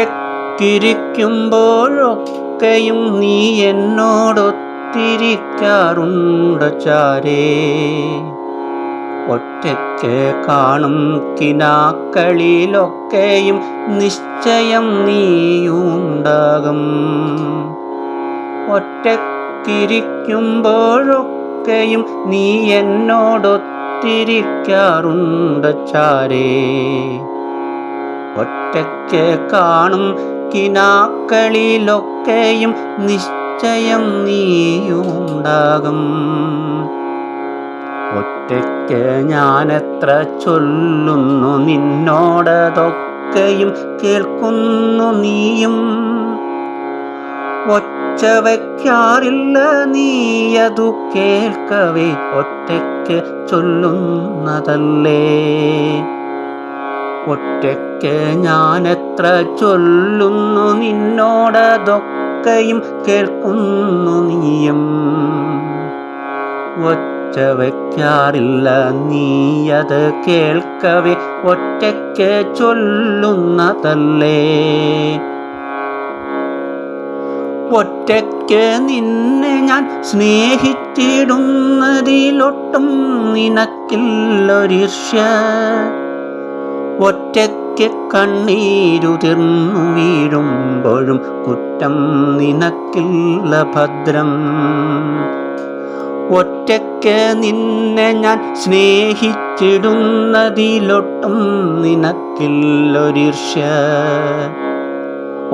ഒറ്റക്കിരിക്കുമ്പോഴൊക്കെയും നീ എന്നോടൊത്തിരിക്കാറുണ്ട് ചാരേ ഒറ്റയ്ക്ക് കാണും കിനാക്കളിലൊക്കെയും നിശ്ചയം നീയുണ്ടാകും. ഒറ്റക്കിരിക്കുമ്പോഴൊക്കെയും നീ എന്നോടൊത്തിരിക്കാറുണ്ട് ചാരേ ഒറ്റയ്ക്ക് കാണും കിനാക്കളിലൊക്കെയും നിശ്ചയം നീയുണ്ടാകും. ഒറ്റയ്ക്ക് ഞാനെത്ര ചൊല്ലുന്നു നിന്നോടതൊക്കെയും കേൾക്കുന്നു നീയും. ഒച്ച വയ്ക്കാറില്ല നീയതു കേൾക്കവേ ഒറ്റയ്ക്ക് ചൊല്ലുന്നതല്ലേ? ഒറ്റയ്ക്ക് ഞാനെത്ര ചൊല്ലുന്നു നിന്നോടതൊക്കെയും കേൾക്കുന്നു നീയും. ഒച്ച വയ്ക്കാറില്ല നീയത് കേൾക്കവേ ഒറ്റയ്ക്ക് ചൊല്ലുന്നതല്ലേ. ഒറ്റയ്ക്ക് നിന്നെ ഞാൻ സ്നേഹിച്ചിടുന്നതിലൊട്ടും നിനക്കില്ലൊരിഷ്യ. ഒറ്റയ്ക്ക് കണ്ണീരുതിർന്നു വീഴുമ്പോഴും കുറ്റം നിനക്കില്ല ഭദ്രം. ഒറ്റയ്ക്ക് നിന്നെ ഞാൻ സ്നേഹിച്ചിടുന്നതിലൊട്ടും നിനക്കില്ലൊരിർഷ്യ.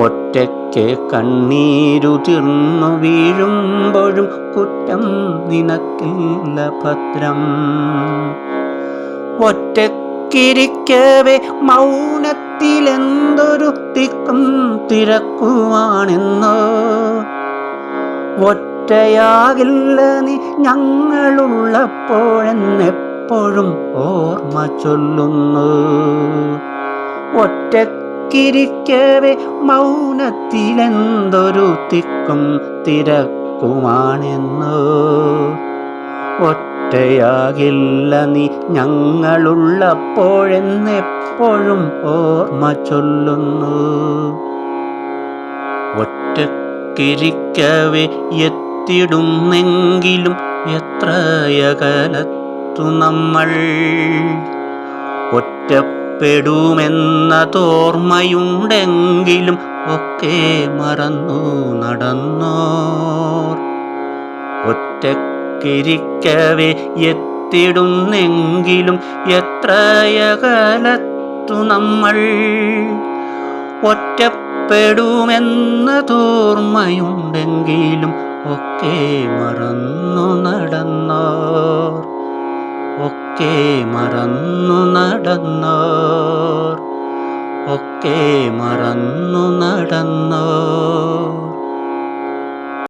ഒറ്റയ്ക്ക് കണ്ണീരുതിർന്നു വീഴുമ്പോഴും കുറ്റം നിനക്കില്ല ഭദ്രം. ഒറ്റയ്ക്കിരിക്കവേ മൗനത്തിലെന്തൊരു തിക്കും തിരക്കുവാണെന്നോ. ഒറ്റയാകില്ല നീ ഞങ്ങളുള്ളപ്പോഴെന്നെപ്പോഴും ഓർമ്മ ചൊല്ലുന്നു. ഒറ്റക്കിരിക്കവേ മൗനത്തിലെന്തൊരു തിക്കും തിരക്കുമാണെന്നോ ഒറ്റയാകില്ല നീ ഞങ്ങളുള്ളപ്പോഴെന്നെപ്പോഴും ഓർമ്മ ചൊല്ലുന്നു. ഒറ്റക്കിരിക്കവേ എത്തിടുന്നെങ്കിലും എത്രയകലത്തു നമ്മൾ. ഒറ്റപ്പെടുമെന്ന തോർമ്മയുണ്ടെങ്കിലും ഒക്കെ മറന്നു നടന്നോർ. ഒറ്റക്കിരിക്കവേ എത്തിടുന്നെങ്കിലും എത്രയകലത്തു നമ്മൾ ഒറ്റപ്പെടുമെന്നതോർമ്മയുണ്ടെങ്കിലും ഒക്കെ മറന്നു നടന്നോർ ഒക്കെ മറന്നു നടന്നോർ ഒക്കെ മറന്നു നടന്നോർ.